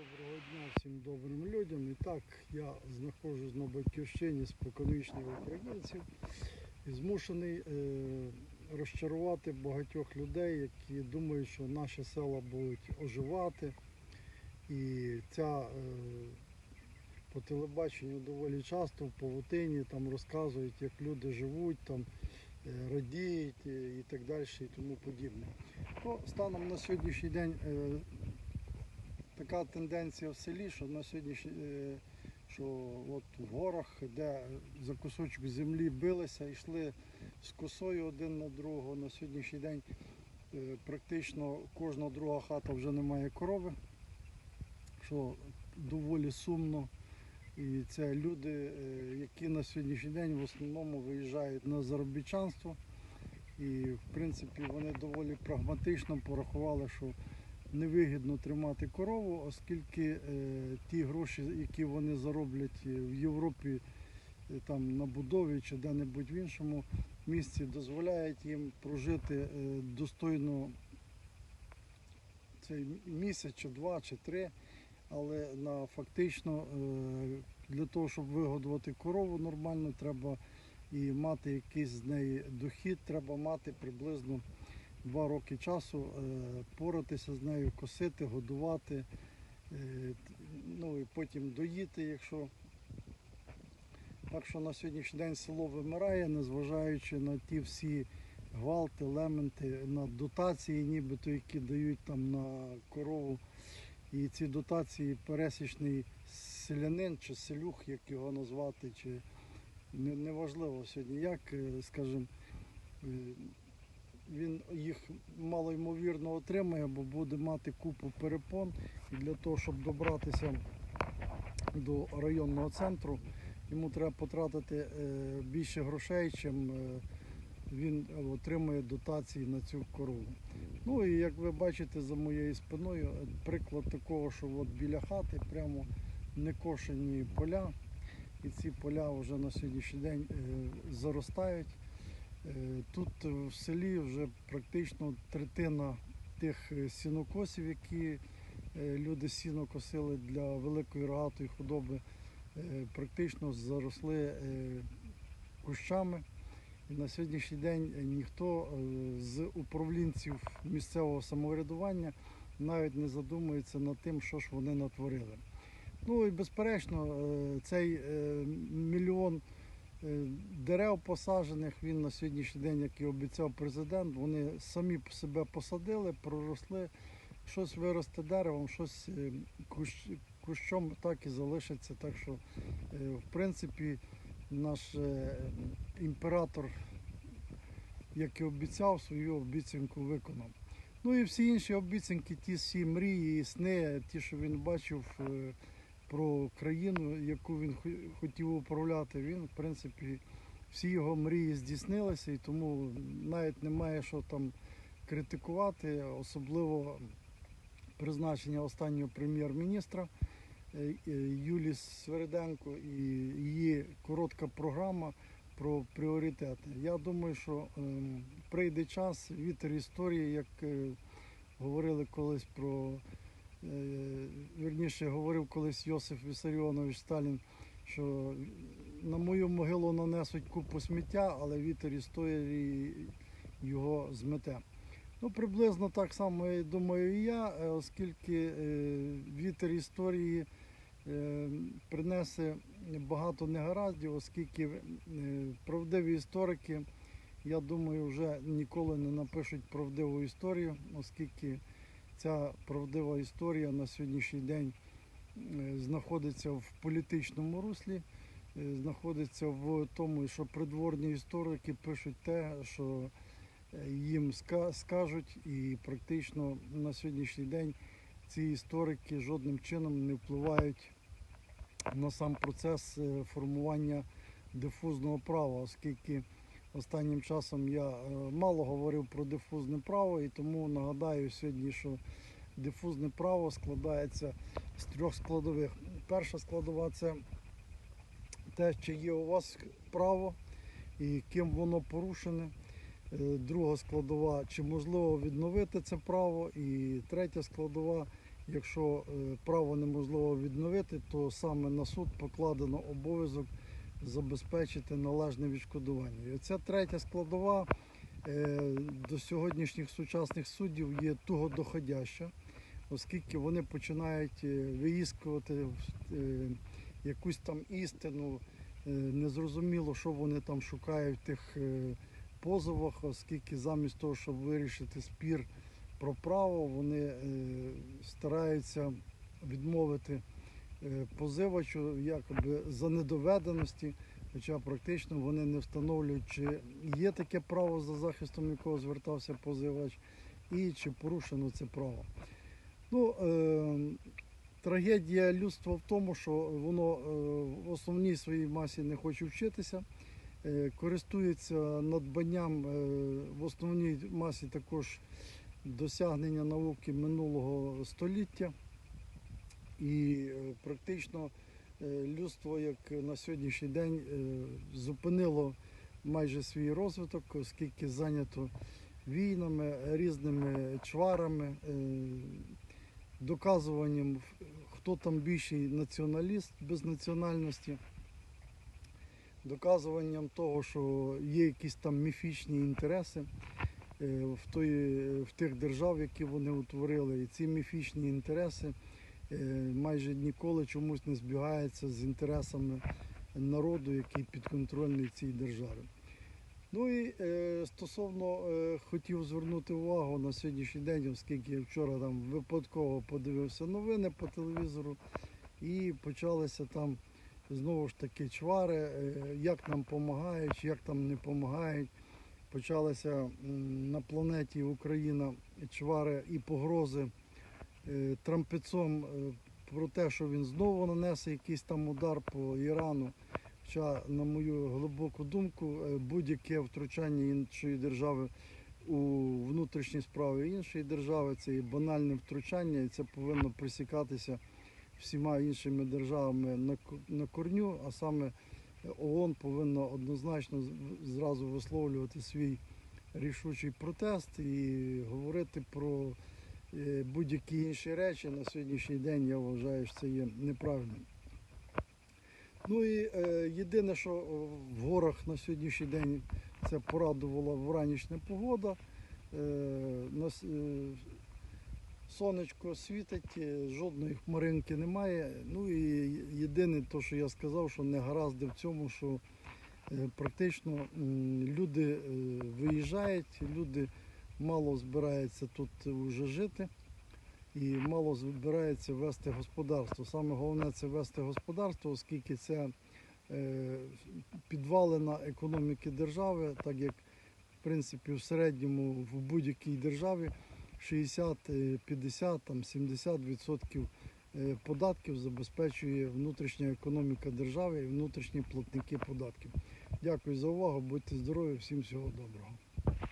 Доброго дня всім добрим людям. І так, я знаходжусь на батьківщині споконвічних українців і змушений е, розчарувати багатьох людей, які думають, що наші села будуть оживати. І ця е, по телебаченню доволі часто в павутині там розказують, як люди живуть, там е, радіють і так далі, і тому подібне. Ну, станом на сьогоднішній день така тенденція в селі, що на сьогоднішній е, що от в горах, де за кусочок землі билися, йшли з косою один на другого. На сьогоднішній день е, практично кожна друга хата вже не має корови, що доволі сумно. І це люди, е, які на сьогоднішній день в основному виїжджають на заробітчанство. І в принципі вони доволі прагматично порахували, що невигідно тримати корову, оскільки е, ті гроші, які вони зароблять е, в Європі е, там на будові чи де-небудь в іншому місці, дозволяють їм прожити достойно цей місяць, чи два, чи три. Але на фактично для того, щоб вигодувати корову нормально, треба і мати якийсь з неї дохід, треба мати приблизно два роки часу е, поратися з нею, косити, годувати, е, ну і потім доїти, якщо. Так що на сьогоднішній день село вимирає, незважаючи на ті всі гвалти, лементи, на дотації, нібито які дають там на корову. І ці дотації пересічний селянин чи селюх, як його назвати, чи неважливо сьогодні, як, е, скажімо, він їх малоймовірно отримає, бо буде мати купу перепон. І для того, щоб добратися до районного центру, йому треба потратити е, більше грошей, чим е, він отримує дотації на цю корову. Ну і як ви бачите за моєю спиною, е, приклад такого, що от біля хати прямо некошені поля. І ці поля вже на сьогоднішній день заростають. Е, Тут в селі вже практично третина тих е, сінокосів, які е, люди сіно косили для великої рогатої худоби, практично заросли кущами. І на сьогоднішній день ніхто з управлінців місцевого самоврядування навіть не задумується над тим, що ж вони натворили. Ну і безперечно, цей мільйон дерев посаджених, він на сьогоднішній день, як і обіцяв президент, вони самі себе посадили, проросли, щось виросте деревом, щось е, кущ- кущом так і залишиться. Так що, е, в принципі, наш е, імператор, як і обіцяв, свою обіцянку виконав. Ну і всі інші обіцянки, ті всі мрії сни, ті, що він бачив е, про країну, яку він хотів управляти, він, в принципі, всі його мрії здійснилися, і тому навіть немає що там критикувати, особливо призначення останнього прем'єр-міністра е, е, Юлії Свериденко і її коротка програма про пріоритети. Я думаю, що ем, прийде час, вітер історії, як е, говорили колись про, вірніше, говорив колись Йосиф Вісаріонович Сталін, що на мою могилу нанесуть купу сміття, але вітер історії його змете. Ну, приблизно так само думаю і я, е, оскільки е, вітер історії е, принесе багато негараздів, оскільки е, правдиві історики, я думаю, вже ніколи не напишуть правдиву історію, оскільки ця правдива історія на сьогоднішній день е, знаходиться в політичному руслі, е, знаходиться в тому, що придворні історики пишуть те, що е, їм скажуть, і практично на сьогоднішній день ці історики жодним чином не впливають на сам процес формування дифузного права, оскільки останнім часом я е, мало говорив про дифузне право, і тому нагадаю сьогодні, що дифузне право складається з трьох складових. Перша складова це те, чи є у вас право і ким воно порушене. Е, Друга складова, чи можливо відновити це право, і третя складова, якщо е, право неможливо відновити, то саме на суд покладено обов'язок забезпечити належне відшкодування. І оця третя складова е, до сьогоднішніх сучасних суддів є туго доходяща, оскільки вони починають е, виїскувати е, якусь там істину, незрозуміло, що вони там шукають в тих позовах, оскільки замість того, щоб вирішити спір про право, вони стараються відмовити позивачу якоби за недоведеності, хоча практично вони не встановлюють, чи є таке право за захистом якого звертався позивач, і чи порушено це право. Ну, е, трагедія людства в тому, що воно е, в основній своїй масі не хоче вчитися, е, користується надбанням е, в основній масі також досягнення науки минулого століття. І е, практично е, людство, як на сьогоднішній день, е, зупинило майже свій розвиток, оскільки зайнято війнами, різними чварами, доказуванням, хто там більший націоналіст без національності, доказуванням того, що є якісь там міфічні інтереси в, тої, в тих держав, які вони утворили. І ці міфічні інтереси майже ніколи чомусь не збігаються з інтересами народу, який підконтрольний цій державі. Ну і е, стосовно е, хотів звернути увагу на сьогоднішній день, оскільки я вчора там випадково подивився новини по телевізору, і почалися там знову ж таки чвари, е, як нам допомагають, як там не допомагають. Почалися на планеті Україна чвари і погрози е, трампецом е, про те, що він знову нанесе якийсь там удар по Ірану. Хоча, на мою глибоку думку, е, будь-яке втручання іншої держави у внутрішні справи іншої держави це є банальне втручання, і це повинно присікатися всіма іншими державами на, ко- корню, а саме ООН повинна однозначно зразу висловлювати свій рішучий протест і говорити про е, будь-які інші речі на сьогоднішній день. Я вважаю, що це є неправильним. Ну і е, єдине, що е, в горах на сьогоднішній день це порадувала вранішня погода. Е, нас, е, сонечко світить, е, жодної хмаринки немає. Ну і єдине, то, що я сказав, що не гаразди в цьому, що е, практично м, люди е, виїжджають, люди мало збираються тут вже жити і мало збирається вести господарство. Саме головне це вести господарство, оскільки це е, підвалина економіки держави, так як в принципі в середньому в будь-якій державі 60, е, 50, там 70% е, податків забезпечує внутрішня економіка держави і внутрішні платники податків. Дякую за увагу, будьте здорові, всім всього доброго.